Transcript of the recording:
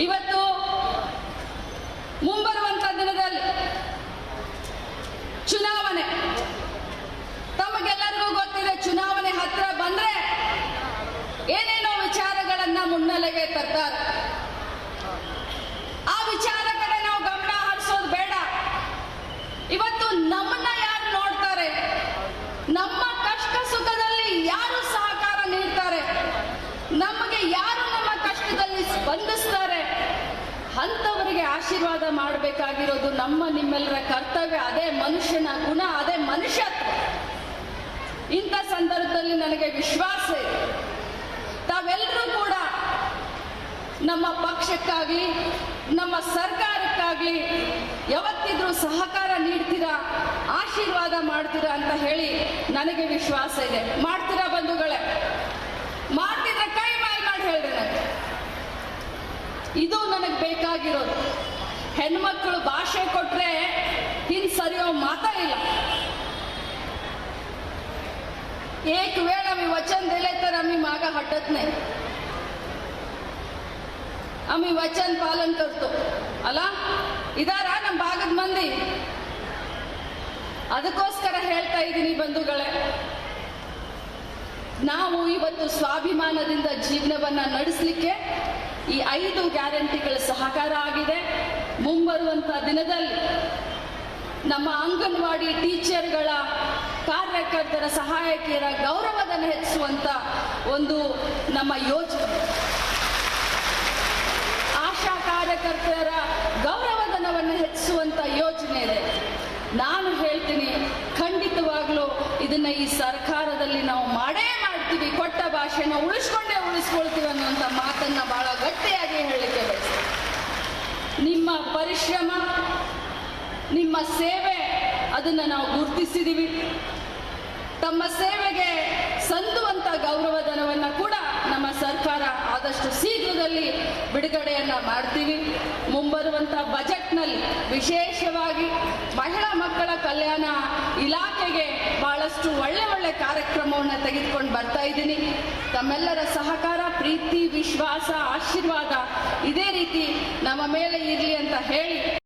ಇವತ್ತು ಮುಂಬರುವಂತ ದಿನದಲ್ಲಿ ಚುನಾವಣೆ. ತಮಗೆಲ್ಲರಿಗೂ ಗೊತ್ತಿದೆ ಚುನಾವಣೆ ಹತ್ರ ಬಂದ್ರೆ ಏನೇನೋ ವಿಚಾರಗಳನ್ನ ಮುನ್ನೆಲೆಗೆ ತರ್ತಾರೆ. ಆಶೀರ್ವಾದ ಮಾಡಬೇಕಾಗಿರೋದು ನಮ್ಮ ನಿಮ್ಮೆಲ್ಲರ ಕರ್ತವ್ಯ. ಅದೇ ಮನುಷ್ಯನ ಗುಣ, ಅದೇ ಮನುಷ್ಯತ್ವ ಇಂಥ ಸಂದರ್ಭದಲ್ಲಿ ನನಗೆ ವಿಶ್ವಾಸ ಇದೆ. ತಾವೆಲ್ಲರೂ ಕೂಡ ನಮ್ಮ ಪಕ್ಷಕ್ಕಾಗಲಿ, ನಮ್ಮ ಸರ್ಕಾರಕ್ಕಾಗಲಿ ಯಾವತ್ತಿದ್ರೂ ಸಹಕಾರ ನೀಡ್ತೀರಾ, ಆಶೀರ್ವಾದ ಮಾಡ್ತೀರಾ ಅಂತ ಹೇಳಿ ನನಗೆ ವಿಶ್ವಾಸ ಇದೆ. ಮಾಡ್ತೀರಾ ಬಂಧುಗಳೇ? ಮಾಡ್ತಿದ್ರೆ ಕೈ ಬಾಯಿ ಮಾಡಿ ಹೇಳಿದೆ ನನಗೆ ಇದು ನನಗೆ ಬೇಕಾಗಿರೋದು. ಹೆಣ್ಮಕ್ಳು ಭಾಷೆ ಕೊಟ್ರೆ ಇನ್ ಸರಿಯೋ ಮಾತಾ ಇಲ್ಲ एक वेळ आम्ही वचन दिले तर आम्ही माग हटत नाही आम्ही वचन पालन करतो ಅಲ್ಲ ಇದಾರ ನಮ್ಮ ಭಾಗದ ಮಂದಿ ಅದಕ್ಕೋಸ್ಕರ ಹೇಳ್ತಾ ಇದ್ದೀನಿ ಬಂಧುಗಳೇ ನಾವು ಇವತ್ತು ಸ್ವಾಭಿಮಾನದಿಂದ ಜೀವನವನ್ನ ನಡೆಸಲಿಕ್ಕೆ ಈ ಐದು ಗ್ಯಾರಂಟಿಗಳ ಸಹಕಾರ ಆಗಿದೆ ಮುಂಬರುವಂತ ದಿನದಲ್ಲಿ ನಮ್ಮ ಅಂಗನವಾಡಿ ಟೀಚರ್ಗಳ ಕಾರ್ಯಕರ್ತರ ಸಹಾಯಕಿಯರ ಗೌರವವನ್ನು ಹೆಚ್ಚಿಸುವಂತ ಒಂದು ನಮ್ಮ ಯೋಜನೆ. ಆಶಾ ಕಾರ್ಯಕರ್ತರ ಗೌರವಧನವನ್ನು ಹೆಚ್ಚಿಸುವಂತ ಯೋಜನೆ ಇದೆ. ನಾನು ಹೇಳ್ತೀನಿ, ಖಂಡಿತವಾಗ್ಲೂ ಇದನ್ನ ಈ ಸರ್ಕಾರದಲ್ಲಿ ನಾವು ಮಾಡೇ ಮಾಡ್ತೀವಿ. ಕೊಟ್ಟ ಭಾಷೆನ ಉಳಿಸ್ಕೊಂಡೇ ಉಳಿಸ್ಕೊಳ್ತೀವಿ ಅನ್ನುವಂಥ ಮಾತನ್ನ ಬಹಳ ಗಟ್ಟಿಯಾಗಿ ಹೇಳಲಿಕ್ಕೆ ಬಯಸ್ತೀನಿ. ನಿಮ್ಮ ಪರಿಶ್ರಮ, ನಿಮ್ಮ ಸೇವೆ ಅದನ್ನು ನಾವು ಗುರುತಿಸಿದ್ದೀವಿ ತಮ್ಮ ಸೇವೆಗೆ ಸಂದುವಂತ ಗೌರವಧನವನ್ನು ಕೂಡ ನಮ್ಮ ಸರ್ಕಾರ ಆದಷ್ಟು ಶೀಘ್ರದಲ್ಲಿ ಬಿಡುಗಡೆಯನ್ನು ಮಾಡ್ತೀವಿ. ಮುಂಬರುವಂತ ಬಜೆಟ್ನಲ್ಲಿ ವಿಶೇಷವಾಗಿ ಮಹಿಳಾ ಮಕ್ಕಳ ಕಲ್ಯಾಣ ಇಲಾಖೆಗೆ ಬಹಳಷ್ಟು ಒಳ್ಳೆ ಒಳ್ಳೆ ಕಾರ್ಯಕ್ರಮವನ್ನು ತೆಗೆದುಕೊಂಡು ಬರ್ತಾ ಇದ್ದೀನಿ. ತಮ್ಮೆಲ್ಲರ ಸಹಕಾರ ವಿಶ್ವಾಸ ಆಶೀರ್ವಾದ ಇದೇ ರೀತಿ ನಮ್ಮ ಮೇಲೆ ಇರಲಿ ಅಂತ ಹೇಳಿ.